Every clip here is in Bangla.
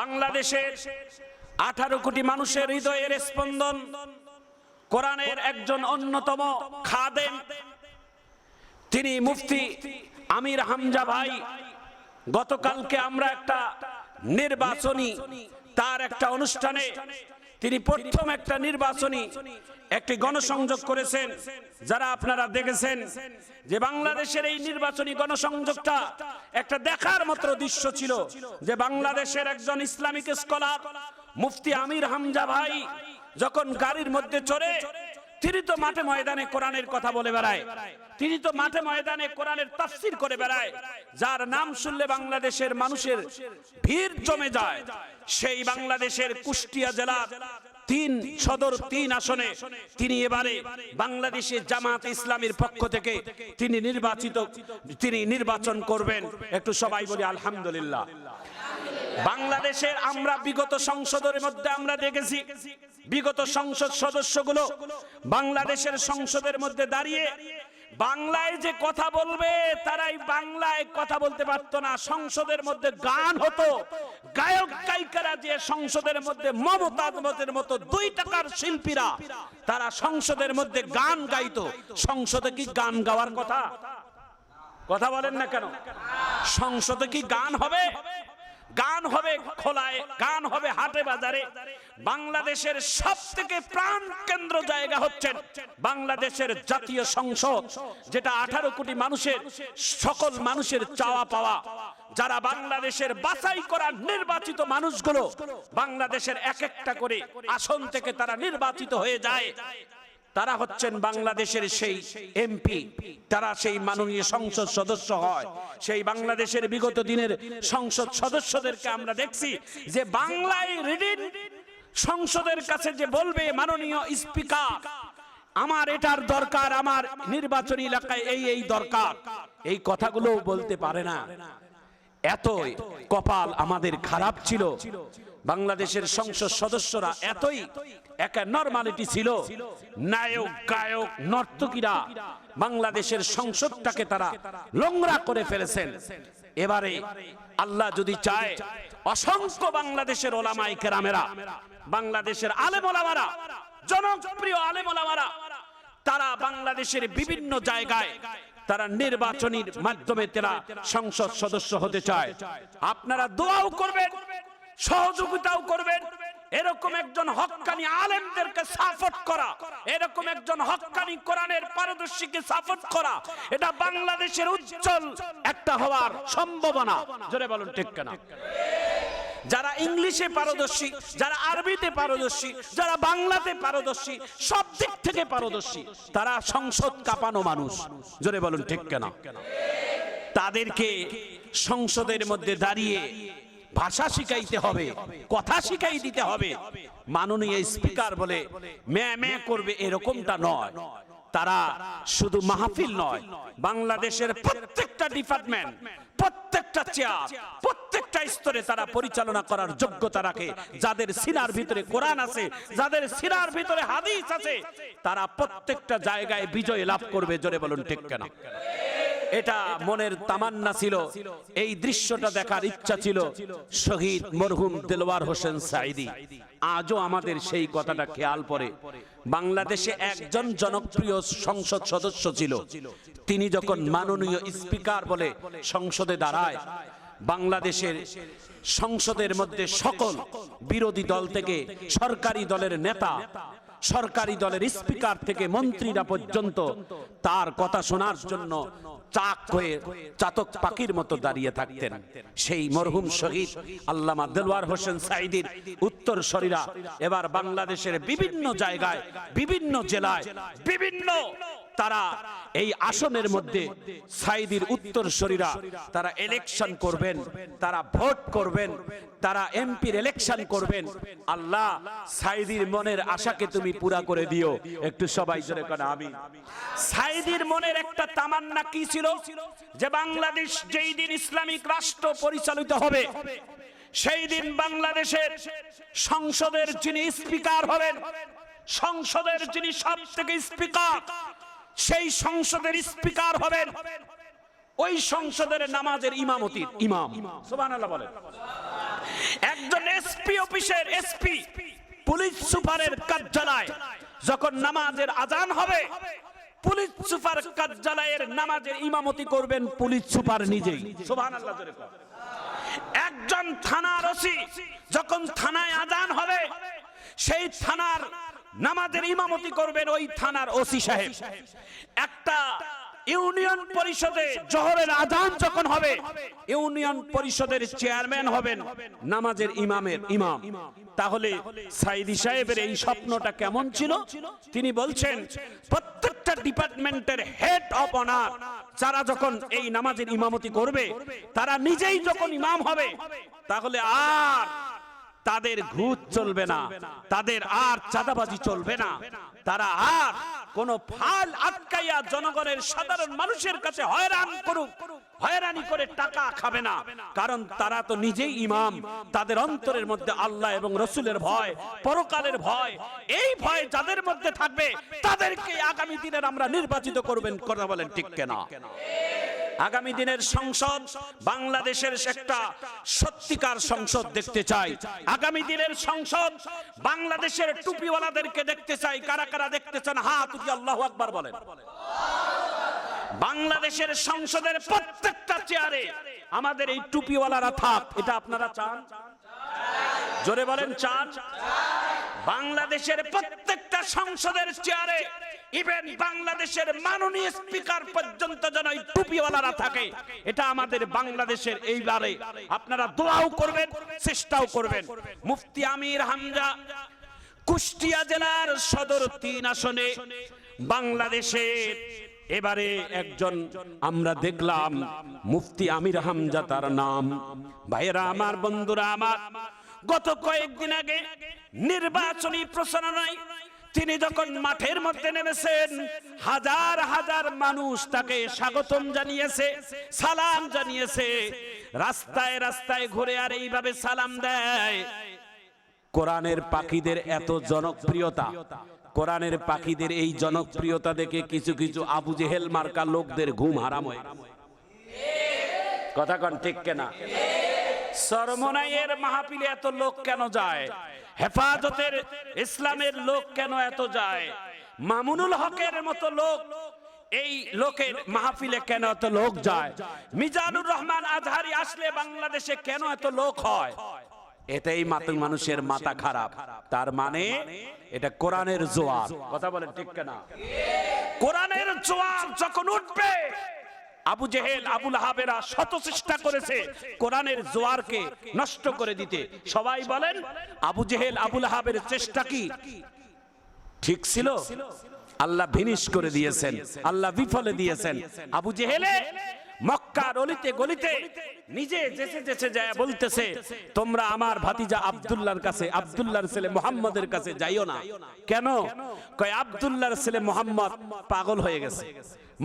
বাংলাদেশের আঠারো কোটি মানুষের হৃদয়ের স্পন্দন কোরআনের একজন অন্যতম খাদেম। তিনি মুফতি আমির হামজা ভাই। গতকালকে আমরা একটা নির্বাচনী, তার একটা অনুষ্ঠানে তিনি প্রথম একটা নির্বাচনী একটি গণসংযোগ করেছেন। যারা আপনারা দেখেছেন যে বাংলাদেশের এই নির্বাচনী গণসংযোগটা একটা দেখার মতো দৃশ্য ছিল যে বাংলাদেশের একজন ইসলামিক স্কলার মুফতি আমির হামজা ভাই যখন গাড়ির মধ্যে চড়ে, তিনি তো মাঠে ময়দানে কোরআনের কথা বলে বেড়ায়। তিনি তো মাঠে ময়দানে কোরআনের তাফসির করে বেড়ায়। যার নাম শুনলে বাংলাদেশের মানুষের ভিড় জমে যায়। সেই বাংলাদেশের কুষ্টিয়া জেলার তিন সদর তিন আসনে তিনি এবারে বাংলাদেশে জামাত ইসলামের পক্ষ থেকে তিনি নির্বাচিত, তিনি নির্বাচন করবেন। একটু সবাই বলি আলহামদুলিল্লাহ। বাংলাদেশের আমরা বিগত সংসদের মধ্যে আমরা দেখেছি, বিগত সংসদ সদস্যগুলো বাংলাদেশের সংসদের মধ্যে দাঁড়িয়ে বাংলায় যে কথা বলবে, তারাই বাংলায় কথা বলতে পারতো না। সংসদের মধ্যে গান হতো। গায়ক গায়িকারা যে সংসদের মধ্যে মমতাজের মতো দুই টাকার শিল্পীরা, তারা সংসদের মধ্যে গান গাইতো। সংসদে কি গান গাওয়ার কথা? কথা বলেন না কেন? সংসদে কি গান হবে? গান হবে খোলায়, গান হবে হাটে বাজারে। বাংলাদেশের সব থেকে প্রাণ কেন্দ্র জায়গা হচ্ছেন বাংলাদেশের জাতীয় সংসদ, যেটা আঠারো কোটি মানুষের, সকল মানুষের চাওয়া পাওয়া। যারা বাংলাদেশের বাছাই করা নির্বাচিত মানুষগুলো, বাংলাদেশের এক একটা করে আসন থেকে তারা নির্বাচিত হয়ে যায়। তারা হচ্ছেন বাংলাদেশের সেই এমপি। তারা সেই মাননীয় সংসদ সদস্য হয়। সেই বাংলাদেশের বিগত দিনের সংসদ সদস্যদেরকে আমরা দেখছি যে বাংলায় রিডিং সংসদের কাছে যে বলবে মাননীয় স্পিকার, আমার এটার দরকার, আমার নির্বাচনী এলাকায় এই এই দরকার। এই কথাগুলো বলতে পারে না। এতই কপাল আমাদের খারাপ ছিল। বাংলাদেশের সংসদ সদস্যরা এতই একটা নর্মালিটি ছিল, নায়ক, গায়ক, নর্তকীরা বাংলাদেশের সংসদটাকে তারা নোংরা করে ফেলেছেন। এবারে আল্লাহ যদি চায়, অসংখ্য বাংলাদেশের ওলামাই কেরামেরা, বাংলাদেশের আলেম ওলামারা, জনপ্রিয় আলেম ওলামারা, তারা বাংলাদেশের বিভিন্ন জায়গায় তারা নির্বাচনীর মাধ্যমে তারা সংসদ সদস্য হতে চায়। আপনারা দোয়াও করবেন, সহযোগিতাও করবেন। এরকম একজন হক্কানি আলেমদেরকে সাপোর্ট করা, এরকম একজন হক্কানি কোরআনের পারদর্শীকে সাপোর্ট করা, এটা বাংলাদেশের উজ্জ্বল একটা হওয়ার সম্ভাবনা। জোরে বলুন, ঠিক কেনা? যারা ইংলিশে পারদর্শী, যারা আরবিতে পারদর্শী, যারা বাংলাতে পারদর্শী, সব দিক থেকে পারদর্শী, তারা সংসদ কাঁপানো মানুষ। জোরে বলুন, ঠিক কেন? তাদেরকে সংসদের মধ্যে দাঁড়িয়ে ভাষা শিখাইতে হবে, কথা শিখাই দিতে হবে। মাননীয় স্পিকার বলে, ম্যা ম্যা করবে এরকমটা নয়। তারা শুধু মাহফিল নয়, বাংলাদেশের প্রত্যেকটা ডিপার্টমেন্ট প্রত্যেকটা চেয়ার প্রত্যেকটা স্তরে তারা পরিচালনা করার যোগ্যতা রাখে। যাদের সিনার ভিতরে কোরআন আছে, যাদের সিনার ভিতরে হাদিস আছে, তারা প্রত্যেকটা জায়গায় বিজয় লাভ করবে, জোরে বলুন ঠিক কেন? এটা মনের তামান্না ছিল। এই দৃশ্যটা দেখার ইচ্ছা ছিল শহীদ মরহুম দেলোয়ার হোসেন সাইদি আজও আমাদের সেই কথাটা খেয়াল পড়ে। বাংলাদেশে একজন জনপ্রিয় সংসদ সদস্য ছিল। তিনি যখন মাননীয় স্পিকার বলে সংসদে দাঁড়ায়, বাংলাদেশের সংসদের মধ্যে সকল বিরোধী দল থেকে সরকারি দলের নেতা সরকারি দলের স্পিকার থেকে মন্ত্রীরা পর্যন্ত তার কথা শোনার জন্য চাক হয়ে চাতক পাখির মতো দাঁড়িয়ে থাকতেন। সেই মরহুম শহীদ আল্লামা দেলওয়ার হোসেন সাইদির উত্তর শরীরা এবার বাংলাদেশের বিভিন্ন জায়গায়, বিভিন্ন জেলায়, বিভিন্ন তারা এই আসনের মধ্যে সাইদির উত্তর শরীরা তারা ইলেকশন করবেন, তারা ভোট করবেন, তারা এমপির ইলেকশন করবেন। আল্লাহ সাইদির মনের আশাকে তুমি পুরা করে দিও। একটু সবাই জোরে করে আমি সাইদির মনের একটা তামান্না কি ছিল? যে বাংলাদেশ যেই দিন ইসলামিক রাষ্ট্র পরিচালিত হবে, সেই দিন বাংলাদেশের সংসদের যিনি স্পিকার হবেন, সংসদের যিনি সব থেকে স্পিকার সেই সংসদের স্পিকার হবেন ওই সংসদের নামাজের ইমামতির ইমাম। বলেন। একজন এসপি অফিসের এসপি পুলিশ সুপারের কার্যালয় যখন নামাজের আজান হবে, পুলিশ সুপার কার্যালয়ের নামাজের ইমামতি করবেন পুলিশ সুপার নিজেই। একজন থানার ওসি যখন থানায় আজান হবে, সেই থানার নামাজের ইমামতি করবেন ওই থানার ওসি সাহেব। একটা ইউনিয়ন পরিষদে জোহরের আজান যখন হবে, ইউনিয়ন পরিষদের চেয়ারম্যান হবেন নামাজের ইমামের ইমাম। তাহলে সাইদি সাহেবের এই স্বপ্নটা কেমন ছিল? তিনি বলছেন, প্রত্যেকটা ডিপার্টমেন্টের হেড অফ অনার যারা যখন এই নামাজের ইমামতি করবে, তারা নিজেই যখন ইমাম হবে, তাহলে আর তাদের ঘুষ চলবে না তাদের আর চাঁদাবাজি চলবে না। তারা আর কোন ফাল আটকাইয়া জনগণের সাধারণ মানুষের কাছে হয়রান করুক। হয়রানি করে টাকা খাবে না। কারণ তারা তো নিজেই ইমাম। তাদের অন্তরের মধ্যে আল্লাহ এবং রসুলের ভয় পরকালের ভয় এই ভয় যাদের মধ্যে থাকবে তাদেরকে আগামী দিনের আমরা নির্বাচিত করবেন কথা বলেন ঠিক কেনা। আগামী দিনের সংসদ বাংলাদেশের একটা সত্যিকার সংসদ দেখতে চাই। আগামী দিনের সংসদ বাংলাদেশের টুপিওয়ালাদেরকে দেখতে চাই। কারা কারা দেখতে চান? হাত উঠিয়ে আল্লাহ আকবার বলেন। বাংলাদেশের সংসদের প্রত্যেকটা চেয়ারে আমাদের এই টুপিওয়ালারা থাক। এটা আপনারা চান? জোরে বলেন, চান? বাংলাদেশের প্রত্যেকটা সংসদের চেয়ারে ইভেন বাংলাদেশের মাননীয় স্পিকার পর্যন্ত যেন এই টুপিওয়ালারা থাকে, এটা আমাদের বাংলাদেশের এইবারে। আপনারা দোয়াও করবেন, চেষ্টাও করবেন। মুফতি আমির হামজা, কুষ্টিয়া জেলার সদর তিন আসনে বাংলাদেশের এবারে একজন আমরা দেখলাম, মুফতি আমির হামজা তার নাম। ভাইয়েরা আমার, বন্ধুরা আমার, গত কয়েকদিন আগে নির্বাচনী প্রচারণায় তিনি যখন মাঠের মধ্যে নেমেছেন, হাজার হাজার মানুষ তাকে স্বাগতম জানিয়েছে, সালাম জানিয়েছে। রাস্তায় রাস্তায় ঘুরে আর এইভাবে সালাম দেয়। কোরআনের পাখিদের এত জনপ্রিয়তা, কোরআনের পাখিদের এই জনপ্রিয়তা দেখে কিছু কিছু আবু জেহেল মার্কা লোকদের ঘুম হারাম কথা কন ঠিক কেনা? সরমনাইয়ের মাহফিলে এত লোক কেন যায়? হেফাজতের ইসলামের লোক কেন এত যায়? মামুনুল হকের মতো লোক এই লোকের মাহফিলে কেন এত লোক যায়? মিজানুর রহমান আজহারি আসলে বাংলাদেশে কেন এত লোক হয়? এতেই মাতুল মানুষের মাথা খারাপ। তার মানে এটা কোরআনের জোয়ার। কথা বলেন ঠিক কেনা? কোরআনের জোয়ার যখন উঠবে আবু জেহেল আবুল হাবেরা শত চেষ্টা করেছে কোরআনের জোয়ারকে নষ্ট করে দিতে। সবাই বলেন, আবু জেহেল আবুল হাবের চেষ্টা কি? ঠিক ছিল? আল্লাহ ভিনিশ করে দিয়েছেন, আল্লাহ বিফলে দিয়েছেন। আবু জেহেলে মক্কার অলিতে গলিতে নিজে যেচে যেচে যায় বলতেছে, তোমরা আমার ভাতিজা আব্দুল্লাহর কাছে, আব্দুল্লাহর ছেলে মোহাম্মদের কাছে যাইও না। কেন? কয়, আব্দুল্লাহর ছেলে মোহাম্মদ পাগল হয়ে গেছে।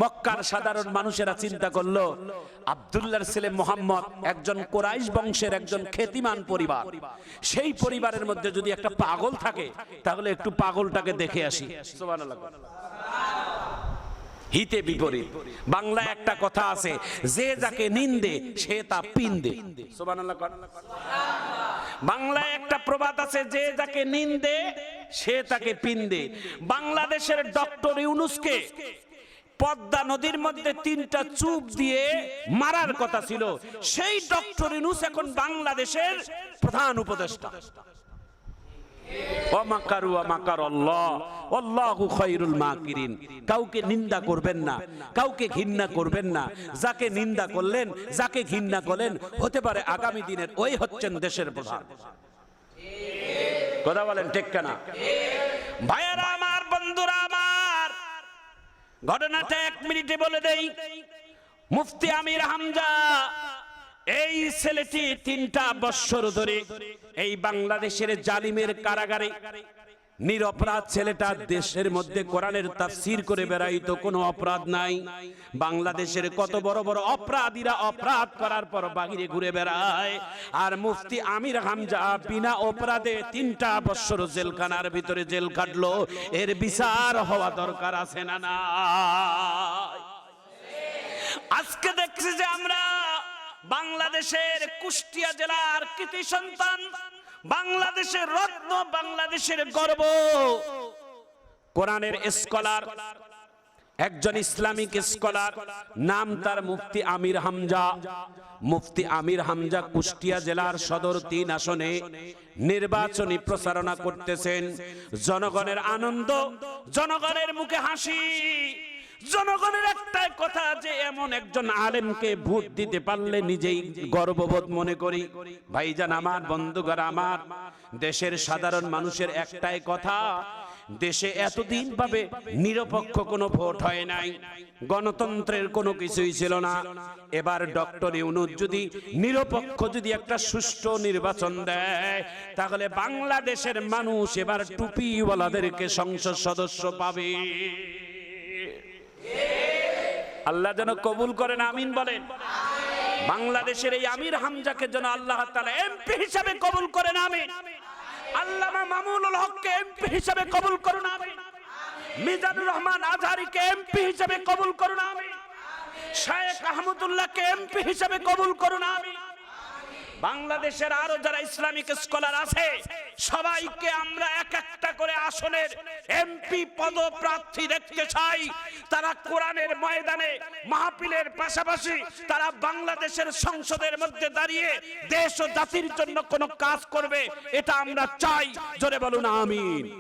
মক্কার সাধারণ মানুষেরা চিন্তা করল, আব্দুল্লাহর ছেলে মোহাম্মদ একজন কোরাইশ বংশের একজন খ্যাতিমান পরিবার। সেই পরিবারের মধ্যে যদি একটা পাগল থাকে, তাহলে একটু পাগলটাকে দেখে আসি। সুবহানাল্লাহ। হিতে বিপরীত। বাংলা একটা কথা আছে, যে যাকে নিন্দে, সে তা পিন্দে। বাংলায় একটা প্রবাদ আছে, যে যাকে নিন্দে, সে তাকে পিন্দে। বাংলাদেশের ডক্টর ইউনুসকে পদ্মা নদীর মধ্যে তিনটা চুপ দিয়ে মারার কথা ছিল। সেই ডক্টর ইউনুস এখন বাংলাদেশের প্রধান উপদেষ্টা। ওয়ামাকারু ওয়ামাকার আল্লাহ। আল্লাহু খায়রুল মাকিরিন। কাউকে নিন্দা করবেন না। কাউকে ঘৃণা করবেন না। যাকে নিন্দা করলেন, যাকে ঘৃণা করলেন হতে পারে আগামী দিনের ওই হচ্ছেন দেশের প্রধান। কথা বলেন ঠিক কেনা? ভাইয়েরা আমার, বন্ধুরা আমার, ঘটনাটা এক মিনিটে বলে দেই। মুফতি আমির হামজা এই ছেলেটি তিনটা বৎসর ধরে এই বাংলাদেশের জালিমের কারাগারে। নিরপরাধ ছেলেটা দেশের মধ্যে কোরআনের তাফসীর করে বেড়াইতো, কোনো অপরাধ নাই। বাংলাদেশের কত বড় বড় অপরাধীরা অপরাধ করার পর বাহিরে ঘুরে বেড়ায়। আর মুফতি আমির হামজা বিনা অপরাধে তিনটা বৎসর জেলখানার ভিতরে জেল কাটলো। এর বিচার হওয়া দরকার আছে না না আজকে দেখছি যে আমরা বাংলাদেশের কুষ্টিয়া জেলার কৃতি সন্তান, বাংলাদেশের রত্ন, বাংলাদেশের গর্ব। কোরআনের স্কলার, একজন ইসলামিক স্কলার, নাম তার মুফতি আমির হামজা। মুফতি আমির হামজা কুষ্টিয়া জেলার সদর তিন আসনে নির্বাচনী প্রচারণা করতেছেন। জনগণের আনন্দ, জনগণের মুখে হাসি। জনগণের একটাই কথা যে এমন একজন আলেমকে ভোট দিতে পারলে নিজেই গর্ববোধ মনে করি। ভাইজান আমার, বন্ধুগণ আমার, দেশের সাধারণ মানুষের একটাই কথা, দেশে এতদিন ভাবে নিরপেক্ষ কোনো ভোট হয় নাই, গণতন্ত্রের কোনো কিছুই ছিল না। এবার ডক্টর ইউনুস যদি নিরপেক্ষ যদি একটা সুষ্ঠু নির্বাচন দেয়, তাহলে বাংলাদেশের মানুষ এবার টুপিওয়ালাদেরকে সংসদ সদস্য পাবে। আল্লাহ যেন কবুল করেন, আমিন বলেন। বাংলাদেশের এই আমির হামজাকে যেন আল্লাহ তাআলা এমপি হিসাবে কবুল করেন, আমিন। আল্লামা মামুনুল হককে এমপি হিসাবে কবুল করুন, আমিন। মিজানুর রহমান আজহারিকে এমপি হিসাবে কবুল করুন, আমিন। শায়েখ আহমদুল্লাহকে এমপি হিসাবে কবুল করুন, আমিন। বাংলাদেশের আরও যারা ইসলামিক স্কলার আছে, সবাইকে আমরা এক একটা করে আসনের এমপি পদপ্রার্থী দেখতে চাই। তারা কোরআনের ময়দানে, মাহফিলের পাশাপাশি তারা বাংলাদেশের সংসদের মধ্যে দাঁড়িয়ে দেশ ও জাতির জন্য কোনো কাজ করবে, এটা আমরা চাই। জোরে বলুন, আমিন।